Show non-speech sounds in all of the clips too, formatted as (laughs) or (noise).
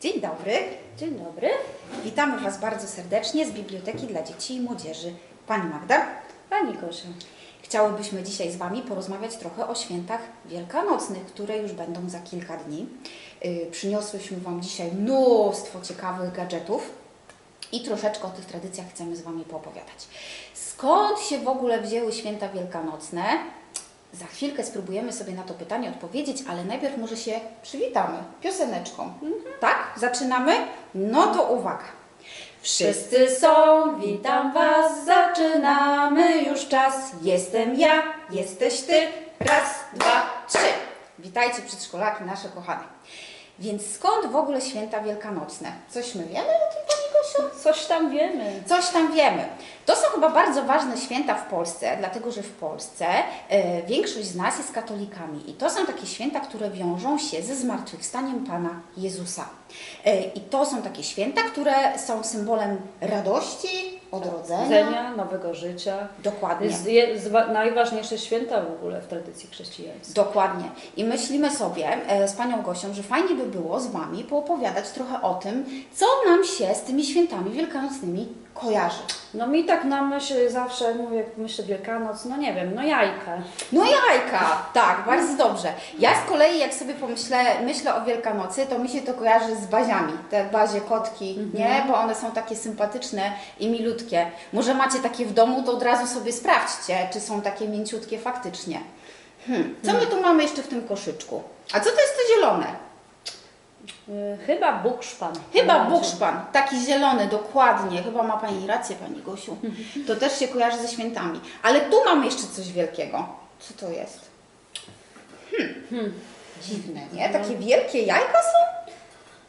Dzień dobry. Dzień dobry. Witamy Was bardzo serdecznie z Biblioteki dla Dzieci i Młodzieży. Pani Magda, Pani Gosia. chciałybyśmy dzisiaj z Wami porozmawiać trochę o świętach wielkanocnych, które już będą za kilka dni. Yy, Przyniosłyśmy Wam dzisiaj mnóstwo ciekawych gadżetów i troszeczkę o tych tradycjach chcemy z Wami poopowiadać. Skąd się w ogóle wzięły święta wielkanocne? Za chwilkę spróbujemy sobie na to pytanie odpowiedzieć, ale najpierw może się przywitamy pioseneczką. Tak? Zaczynamy? No to uwaga. Wszyscy są, witam Was, zaczynamy już czas. Jestem ja, jesteś ty. Raz, dwa, trzy. Witajcie przedszkolaki nasze kochane. Więc skąd w ogóle święta wielkanocne? Coś my wiemy o tym? Coś tam wiemy. Coś tam wiemy. To są chyba bardzo ważne święta w Polsce, dlatego że w Polsce e, większość z nas jest katolikami i to są takie święta, które wiążą się ze zmartwychwstaniem Pana Jezusa. E, I to są takie święta, które są symbolem radości, odrodzenia. Zenia, nowego życia. Dokładnie. Najważniejsze święta w ogóle w tradycji chrześcijańskiej. Dokładnie. I myślimy sobie e, z Panią Gosią, że fajnie by było z Wami poopowiadać trochę o tym, co nam się z tymi świętami wielkanocnymi kojarzy. No mi tak na myśl zawsze mówię, jak myślę Wielkanoc, no nie wiem, no jajka. No jajka! Tak, bardzo dobrze. Ja z kolei, jak sobie pomyślę, myślę o Wielkanocy, to mi się to kojarzy z baziami, te bazie kotki, nie? Bo one są takie sympatyczne i milutkie. Może macie takie w domu, to od razu sobie sprawdźcie, czy są takie mięciutkie faktycznie. Hmm. Co my tu mamy jeszcze w tym koszyczku? A co to jest to zielone? Y, Chyba bukszpan. Chyba bukszpan, taki zielony, dokładnie. Chyba ma Pani rację, Pani Gosiu. To też się kojarzy ze świętami. Ale tu mamy jeszcze coś wielkiego. Co to jest? Hmm. Dziwne, nie? Takie wielkie jajka są?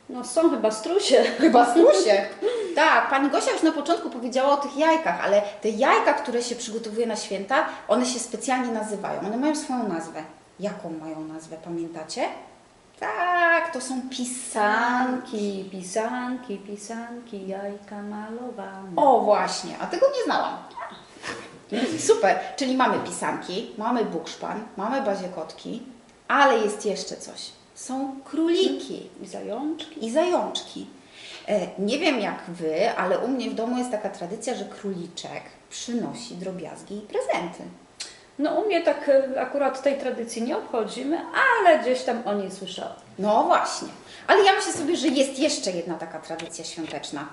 No są chyba strusie. Chyba strusie. Tak, Pani Gosia już na początku powiedziała o tych jajkach, ale te jajka, które się przygotowuje na święta, one się specjalnie nazywają. One mają swoją nazwę. Jaką mają nazwę, pamiętacie? Tak, to są pisanki. Pisanki, pisanki, jajka malowane. O, właśnie, a tego nie znałam. Super, czyli mamy pisanki, mamy bukszpan, mamy bazie kotki, ale jest jeszcze coś. Są króliki I zajączki. i zajączki. E, Nie wiem jak Wy, ale u mnie w domu jest taka tradycja, że króliczek przynosi drobiazgi i prezenty. No u mnie tak y, akurat tej tradycji nie obchodzimy, ale gdzieś tam o niej słyszałam. No właśnie, ale ja myślę sobie, że jest jeszcze jedna taka tradycja świąteczna.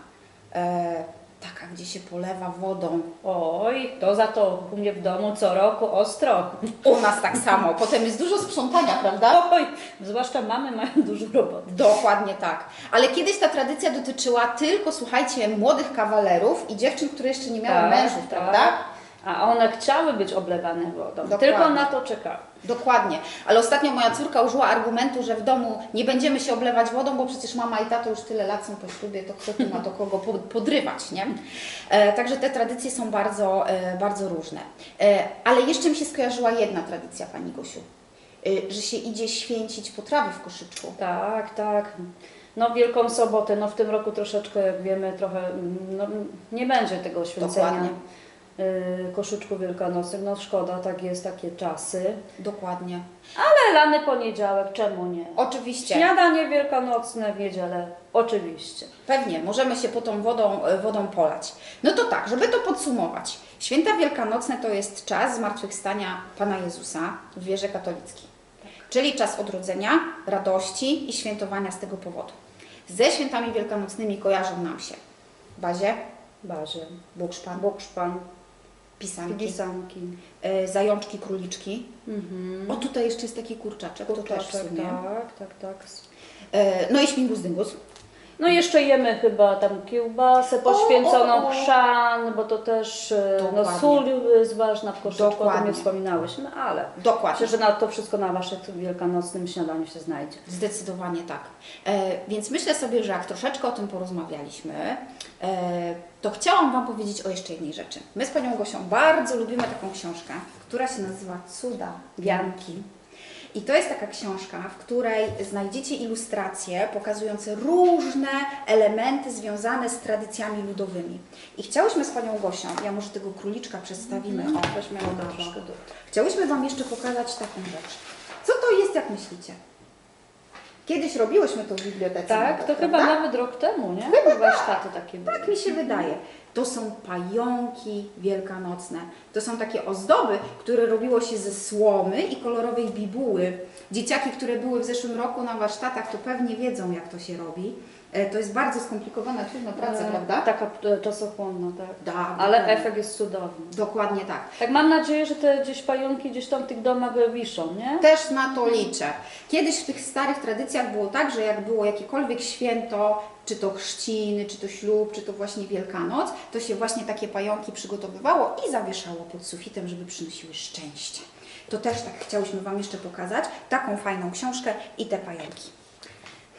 E, taka, gdzie się polewa wodą Oj, to za to u mnie w domu co roku ostro. U nas tak samo. Potem jest dużo sprzątania, prawda? Oj, zwłaszcza mamy mają dużo roboty. Dokładnie tak. Ale kiedyś ta tradycja dotyczyła tylko, słuchajcie, młodych kawalerów i dziewczyn, które jeszcze nie miały mężów, prawda? A one chciały być oblewane wodą, Dokładnie. tylko na to czekały. Dokładnie. Ale ostatnio moja córka użyła argumentu, że w domu nie będziemy się oblewać wodą, bo przecież mama i tato już tyle lat są po ślubie, to kto tu ma do kogo po- podrywać, nie? E, także te tradycje są bardzo, e, bardzo różne. E, ale jeszcze mi się skojarzyła jedna tradycja, Pani Gosiu, e, że się idzie święcić potrawy w koszyczku. Tak, tak. No Wielką Sobotę, no w tym roku troszeczkę, jak wiemy, trochę, mm, no, nie będzie tego święcenia Dokładnie. Y, koszyczku wielkanocnych. No szkoda, tak jest, takie czasy. Dokładnie. Ale lany poniedziałek, czemu nie? Oczywiście. Śniadanie wielkanocne w niedzielę, oczywiście. Pewnie, możemy się po tą wodą, e, wodą polać. No to tak, żeby to podsumować. Święta Wielkanocne to jest czas zmartwychwstania Pana Jezusa w wierze katolickiej. Czyli czas odrodzenia, radości i świętowania z tego powodu. Ze świętami wielkanocnymi kojarzą nam się bazie, Bazie, bukszpan, bukszpan, pisanki, pisanki. e, zajączki, króliczki. Mhm. O, tutaj jeszcze jest taki kurczaczek, to też w Kurczaczek, sumie. tak, tak, tak. E, no i śmigus dyngus. No jeszcze jemy chyba tam kiełbasę poświęconą O, o, o. chrzan, bo to też e, no, Dokładnie. sól jest ważna w koszyczku, o tym Dokładnie. nie wspominałyśmy, ale Dokładnie. myślę, że na to wszystko na Waszym wielkanocnym śniadaniu się znajdzie. Zdecydowanie tak. E, więc myślę sobie, że jak troszeczkę o tym porozmawialiśmy, to chciałam Wam powiedzieć o jeszcze jednej rzeczy. My z Panią Gosią bardzo lubimy taką książkę, która się nazywa Cuda Bianki. I to jest taka książka, w której znajdziecie ilustracje pokazujące różne elementy związane z tradycjami ludowymi. I chciałyśmy z Panią Gosią, ja może tego króliczka przedstawimy, o, Weźmy ją troszkę do... Chciałyśmy Wam jeszcze pokazać taką rzecz. Co to jest, jak myślicie? Kiedyś robiłyśmy to w bibliotece. Tak, nawet, to chyba prawda? nawet rok temu, nie? Chyba tak. Warsztaty takie były. Tak mi się wydaje. To są pająki wielkanocne. To są takie ozdoby, które robiło się ze słomy i kolorowej bibuły. Dzieciaki, które były w zeszłym roku na warsztatach, to pewnie wiedzą, jak to się robi. E, To jest bardzo skomplikowana, trudna praca, E, prawda? Taka e, czasochłonna, tak. Tak, Ale dokładnie. efekt jest cudowny. Dokładnie tak. Tak mam nadzieję, że te gdzieś pająki gdzieś tam w tych domach wiszą, nie? Też na to liczę. Kiedyś w tych starych tradycjach było tak, że jak było jakiekolwiek święto, czy to chrzciny, czy to ślub, czy to właśnie Wielkanoc, to się właśnie takie pająki przygotowywało i zawieszało pod sufitem, żeby przynosiły szczęście. To też tak chciałyśmy Wam jeszcze pokazać, taką fajną książkę i te pająki.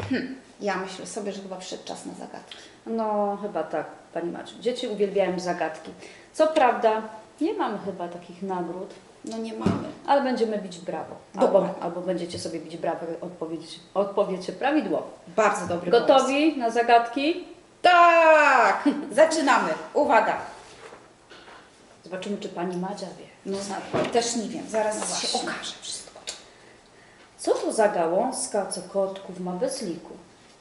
Hm, ja myślę sobie, że chyba przyszedł czas na zagadki. No, chyba tak, Pani Maciu. Dzieci uwielbiają zagadki. Co prawda, nie mamy chyba takich nagród, No nie mamy. ale będziemy bić brawo. Albo, albo będziecie sobie bić brawo i odpowiedzieć, odpowiecie prawidłowo. Bardzo dobry pomysł. Gotowi na zagadki? Tak! Zaczynamy. Uwaga. Zobaczymy, czy Pani Madzia wie. No też nie wiem, zaraz No się właśnie. okaże wszystko. Co to za gałązka, co kotków ma bez liku?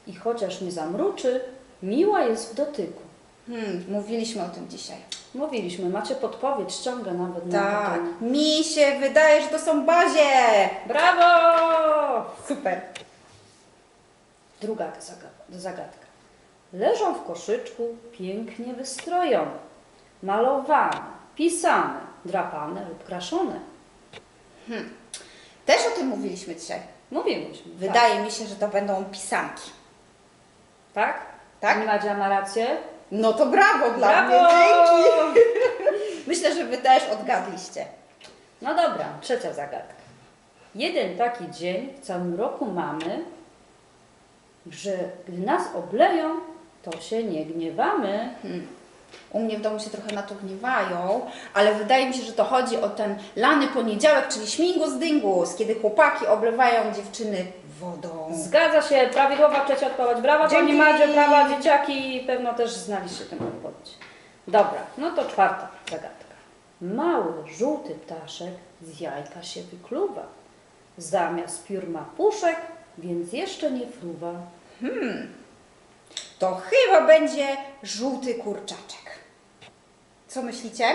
I chociaż nie zamruczy, miła jest w dotyku. Hmm, mówiliśmy o tym dzisiaj. Mówiliśmy, macie podpowiedź, ściągę nawet na Tak, mi się wydaje, że to są bazie. Brawo! Super. Druga zaga- zagadka. Leżą w koszyczku pięknie wystrojone, malowane, pisane, drapane lub kraszone. Też o tym mówiliśmy dzisiaj. Mówiliśmy. Wydaje mi się, że to będą pisanki. Tak? tak? Tak? Madzia ma rację? No to brawo dla mnie, dzięki. (laughs) Myślę, że Wy też odgadliście. No dobra, trzecia zagadka. Jeden taki dzień w całym roku mamy, że gdy nas obleją, to się nie gniewamy. Hmm. U mnie w domu się trochę na to gniewają, ale wydaje mi się, że to chodzi o ten lany poniedziałek, czyli śmigus dyngus, kiedy chłopaki oblewają dziewczyny wodą. Zgadza się, prawidłowa trzecia odpowiedź. Brawa Pani Dzięki. Madzie, brawa dzieciaki. Pewno też znaliście tę odpowiedź. Dobra, no to czwarta zagadka. Mały, żółty ptaszek z jajka się wykluwa. Zamiast piór ma puszek, więc jeszcze nie fruwa. To chyba będzie żółty kurczaczek. Co myślicie?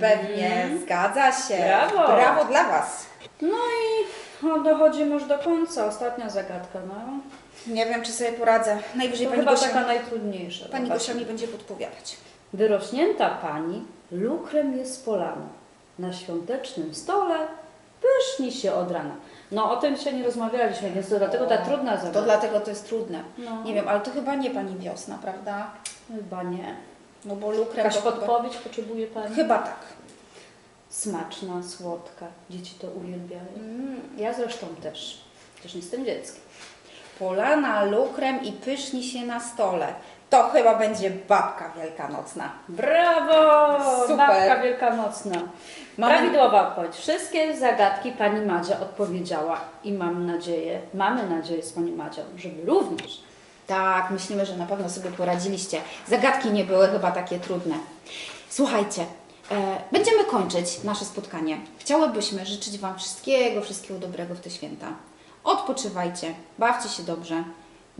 Pewnie, zgadza się. Mhm. Brawo. Brawo dla Was. No i no, dochodzimy już do końca. Ostatnia zagadka. No. Nie wiem, czy sobie poradzę. Najwyżej To pani chyba Gosia, taka najtrudniejsza. pani Zobaczmy. Gosia mi będzie podpowiadać. Wyrośnięta pani lukrem jest polana. Na świątecznym stole pyszni się od rana. No o tym się nie rozmawialiśmy, więc to dlatego ta O, trudna zagadka. To dlatego to jest trudne. No. Nie wiem, ale to chyba nie pani wiosna, prawda? Chyba nie. No bo lukrem Jakaś to chyba, podpowiedź potrzebuje pani? chyba tak. Smaczna, słodka. Dzieci to uwielbiają. Mm. Ja zresztą też. Chociaż nie jestem dzieckiem. Polana lukrem i pyszni się na stole. To chyba będzie babka wielkanocna. Brawo! Super. Babka wielkanocna. Mamy- Prawidłowa odpowiedź. Wszystkie zagadki pani Madzia odpowiedziała i mam nadzieję, mamy nadzieję z pani Madzią, żeby również Tak, myślimy, że na pewno sobie poradziliście. Zagadki nie były chyba takie trudne. Słuchajcie, e, będziemy kończyć nasze spotkanie. Chciałybyśmy życzyć Wam wszystkiego, wszystkiego dobrego w te święta. Odpoczywajcie, bawcie się dobrze,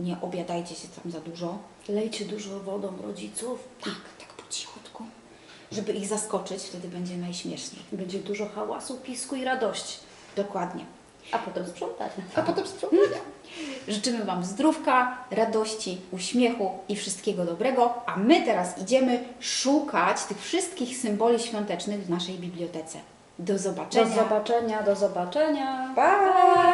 nie obiadajcie się tam za dużo. lejcie dużo wodą rodziców. Tak, tak po cichutku, żeby ich zaskoczyć, wtedy będzie najśmieszniej. Będzie dużo hałasu, pisku i radości. Dokładnie. A potem sprzątanie. A potem sprzątania. (laughs) Życzymy Wam zdrówka, radości, uśmiechu i wszystkiego dobrego, a my teraz idziemy szukać tych wszystkich symboli świątecznych w naszej bibliotece. Do Do zobaczenia. zobaczenia, do zobaczenia. Pa!